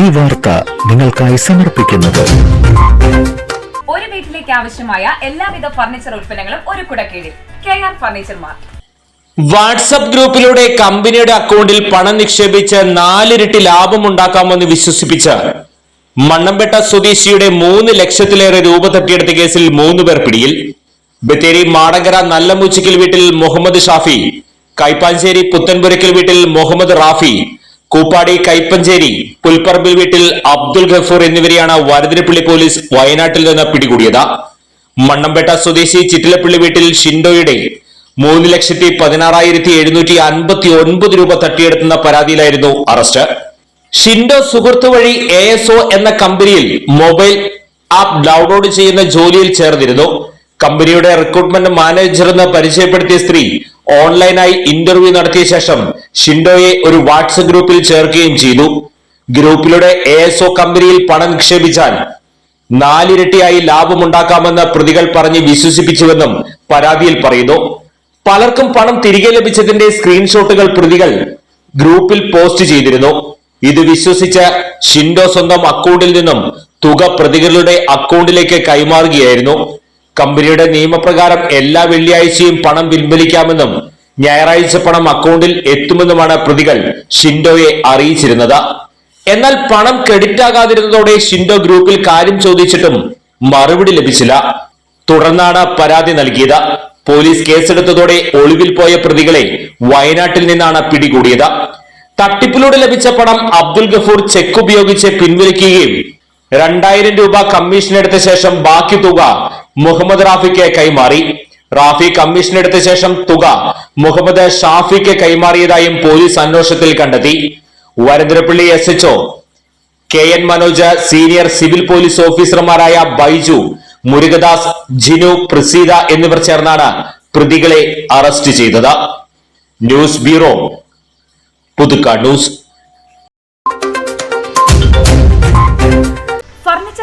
ഈ വാർത്ത നിങ്ങൾക്കായി സമർപ്പിക്കുന്നത്. ഒരു വീട്ടിലേക്ക് ആവശ്യമായ എല്ലാവിധ ഫർണിച്ചർ ഉൽപ്പന്നങ്ങളും ഒരു കുടക്കീഴിൽ. K R furniture mart. WhatsApp ഗ്രൂപ്പിലൂടെ കമ്പനിയുടെ അക്കൗണ്ടിൽ പണം നിക്ഷേപിച്ച് നാലിരട്ടി ലാഭമുണ്ടാക്കാമെന്ന് വിശ്വസിപ്പിച്ച് മണ്ണമ്പേട്ട സ്വദേശിയുടെ മൂന്ന് ലക്ഷത്തിലേറെ രൂപ തട്ടിയെടുത്ത കേസിൽ മൂന്ന് പേർ പിടിയിൽ. ബത്തേരി മാടങ്കര നല്ലമൂച്ചിക്കൽ വീട്ടിൽ മുഹമ്മദ് ഷാഫി കൈപ്പാഞ്ചേരി പുത്തൻപുരക്കൽ വീട്ടിൽ മുഹമ്മദ് റാഫി കൂപ്പാടി കൈപ്പഞ്ചേരി പുൽപ്പറമ്പിൽ വീട്ടിൽ അബ്ദുൾ ഗഫൂർ എന്നിവരെയാണ് വരതിരപ്പള്ളി പോലീസ് വയനാട്ടിൽ നിന്ന് പിടികൂടിയത്. മണ്ണമ്പേട്ട സ്വദേശി ചിറ്റിലപ്പള്ളി വീട്ടിൽ ഷിൻഡോയുടെ മൂന്ന് ലക്ഷത്തി പതിനാറായിരത്തി എഴുന്നൂറ്റി അൻപത്തി ഒൻപത് രൂപ തട്ടിയെടുത്തുന്ന പരാതിയിലായിരുന്നു അറസ്റ്റ്. ഷിൻഡോ സുഹൃത്ത് വഴി എ എന്ന കമ്പനിയിൽ മൊബൈൽ ആപ്പ് ഡൗൺലോഡ് ചെയ്യുന്ന ജോലിയിൽ ചേർന്നിരുന്നു. കമ്പനിയുടെ റിക്രൂട്ട്മെന്റ് മാനേജർ എന്ന് പരിചയപ്പെടുത്തിയ സ്ത്രീ ഓൺലൈനായി ഇന്റർവ്യൂ നടത്തിയ ശേഷം ഷിൻഡോയെ ഒരു വാട്സപ്പ് ഗ്രൂപ്പിൽ ചേർക്കുകയും ചെയ്തു. ഗ്രൂപ്പിലൂടെ എ എസ് ഒ കമ്പനിയിൽ പണം നിക്ഷേപിച്ചാൽ നാലിരട്ടിയായി ലാഭമുണ്ടാക്കാമെന്ന് പ്രതികൾ പറഞ്ഞ് വിശ്വസിപ്പിച്ചുവെന്നും പരാതിയിൽ പറയുന്നു. പലർക്കും പണം തിരികെ ലഭിച്ചതിന്റെ സ്ക്രീൻഷോട്ടുകൾ പ്രതികൾ ഗ്രൂപ്പിൽ പോസ്റ്റ് ചെയ്തിരുന്നു. ഇത് വിശ്വസിച്ച് ഷിൻഡോ സ്വന്തം അക്കൗണ്ടിൽ നിന്നും തുക പ്രതികളുടെ അക്കൗണ്ടിലേക്ക് കൈമാറുകയായിരുന്നു. കമ്പനിയുടെ നിയമപ്രകാരം എല്ലാ വെള്ളിയാഴ്ചയും പണം പിൻവലിക്കാമെന്നും ഞായറാഴ്ച പണം അക്കൗണ്ടിൽ എത്തുമെന്നുമാണ് പ്രതികൾ ഷിൻഡോയെ അറിയിച്ചിരുന്നത്. എന്നാൽ പണം ക്രെഡിറ്റ് ആകാതിരുന്നതോടെ ഷിൻഡോ ഗ്രൂപ്പിൽ കാര്യം ചോദിച്ചിട്ടും മറുപടി ലഭിച്ചില്ല. തുടർന്നാണ് പരാതി നൽകിയത്. പോലീസ് കേസെടുത്തതോടെ ഒളിവിൽ പോയ പ്രതികളെ വയനാട്ടിൽ നിന്നാണ് പിടികൂടിയത്. തട്ടിപ്പിലൂടെ ലഭിച്ച പണം അബ്ദുൽ ഗഫൂർ ചെക്ക് ഉപയോഗിച്ച് പിൻവലിക്കുകയും രണ്ടായിരം രൂപ കമ്മീഷൻ എടുത്ത ശേഷം ബാക്കി തുക മുഹമ്മദ് റാഫിക്ക് കൈമാറി. റാഫി കമ്മീഷൻ എടുത്ത ശേഷം തുക മുഹമ്മദ് ഷാഫിക്ക് കൈമാറിയതായും പോലീസ് അന്വേഷണത്തിൽ കണ്ടെത്തി. Varantharappilly S HO K N Manoj senior civil police ഓഫീസർമാരായ ബൈജു മുരുകദാസ് ജിനു പ്രസീത എന്നിവർ ചേർന്നാണ് പ്രതികളെ അറസ്റ്റ് ചെയ്തത്. News bureau Puthukkad news.